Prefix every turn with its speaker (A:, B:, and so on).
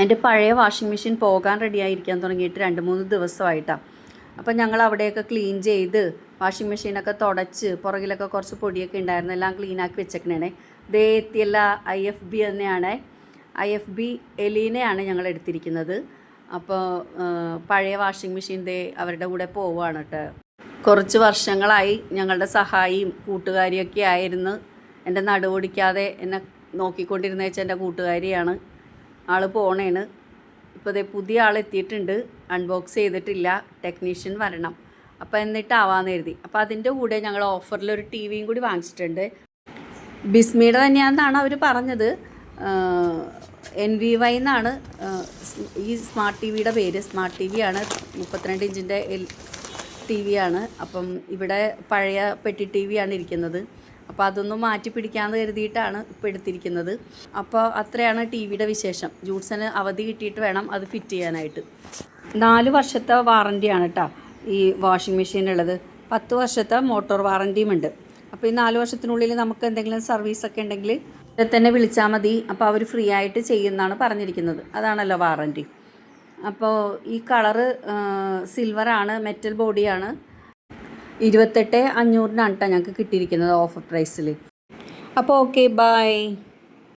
A: എന്റെ പഴയ washing machine പോകാൻ റെഡിയായിരിക്കാൻ തുടങ്ങിയിട്ട് രണ്ട് മൂന്ന് ദിവസമായിട്ടാണ് അപ്പം ഞങ്ങൾ അവിടെയൊക്കെ ക്ലീൻ ചെയ്ത് വാഷിംഗ് മെഷീനൊക്കെ തുടച്ച് പുറകിലൊക്കെ കുറച്ച് പൊടിയൊക്കെ ഉണ്ടായിരുന്നു എല്ലാം ക്ലീനാക്കി വെച്ചേക്കണേ ദേ എത്തിയല്ല ഐ എഫ് ബി തന്നെയാണ്. ഐ എഫ് ബി എലീനയാണ് ഞങ്ങൾ എടുത്തിരിക്കുന്നത്. അപ്പോൾ പഴയ വാഷിംഗ് മെഷീൻ ദേ അവരുടെ കൂടെ പോവുകയാണ് കേട്ടോ. കുറച്ച് വർഷങ്ങളായി ഞങ്ങളുടെ സഹായിയും കൂട്ടുകാരിയൊക്കെ ആയിരുന്നു. എന്റെ നടുവൊടിക്കാതെ എന്നെ നോക്കിക്കൊണ്ടിരുന്ന വെച്ചാൽ എന്റെ കൂട്ടുകാരിയാണ്. ആൾ പോണേണ്. ഇപ്പോൾ ഇതേ പുതിയ ആൾ എത്തിയിട്ടുണ്ട്. അൺബോക്സ് ചെയ്തിട്ടില്ല. ടെക്നീഷ്യൻ വരണം. അപ്പോൾ എന്നിട്ടാവാന്ന് എഴുതി അപ്പോൾ അതിന്റെ കൂടെ ഞങ്ങൾ ഓഫറിൽ ഒരു ടി വിയും കൂടി വാങ്ങിച്ചിട്ടുണ്ട്. ബിസ്മിയുടെ തന്നെയാണെന്നാണ് അവർ പറഞ്ഞത്. എൻ വി വൈ എന്നാണ്. ഈ സ്മാർട്ട് ടി വിയുടെ പേര്. സ്മാർട്ട് ടി വി ആണ്. മുപ്പത്തിരണ്ട് ഇഞ്ചിന്റെ എൽ ടി വി ആണ്. അപ്പം ഇവിടെ പഴയ പെട്ടി ടി വി ആണ് ഇരിക്കുന്നത്. അപ്പോൾ അതൊന്നും മാറ്റി പിടിക്കാമെന്ന് കരുതിയിട്ടാണ് ഇപ്പോൾ എടുത്തിരിക്കുന്നത്. അപ്പോൾ അത്രയാണ് ടി വിയുടെ വിശേഷം. ജൂട്ട്സിന് അവധി കിട്ടിയിട്ട് വേണം അത് ഫിറ്റ് ചെയ്യാനായിട്ട്. നാല് വർഷത്തെ വാറന്റിയാണ് കേട്ടോ ഈ വാഷിംഗ് മെഷീനുള്ളത് പത്ത് വർഷത്തെ മോട്ടോർ വാറന്റിയും ഉണ്ട് അപ്പോൾ ഈ നാല് വർഷത്തിനുള്ളിൽ നമുക്ക് എന്തെങ്കിലും സർവീസൊക്കെ ഉണ്ടെങ്കിൽ തന്നെ വിളിച്ചാൽ മതി. അപ്പോൾ അവർ ഫ്രീ ആയിട്ട് ചെയ്യുമെന്നാണ് പറഞ്ഞിരിക്കുന്നത്. അതാണല്ലോ വാറന്റി അപ്പോൾ ഈ കളറ് സിൽവറാണ് മെറ്റൽ ബോഡിയാണ്. ഇരുപത്തെട്ട് അഞ്ഞൂറിനാണ് കേട്ടോ ഞങ്ങൾക്ക് കിട്ടിയിരിക്കുന്നത് ഓഫർ പ്രൈസിൽ അപ്പോൾ ഓക്കെ ബൈ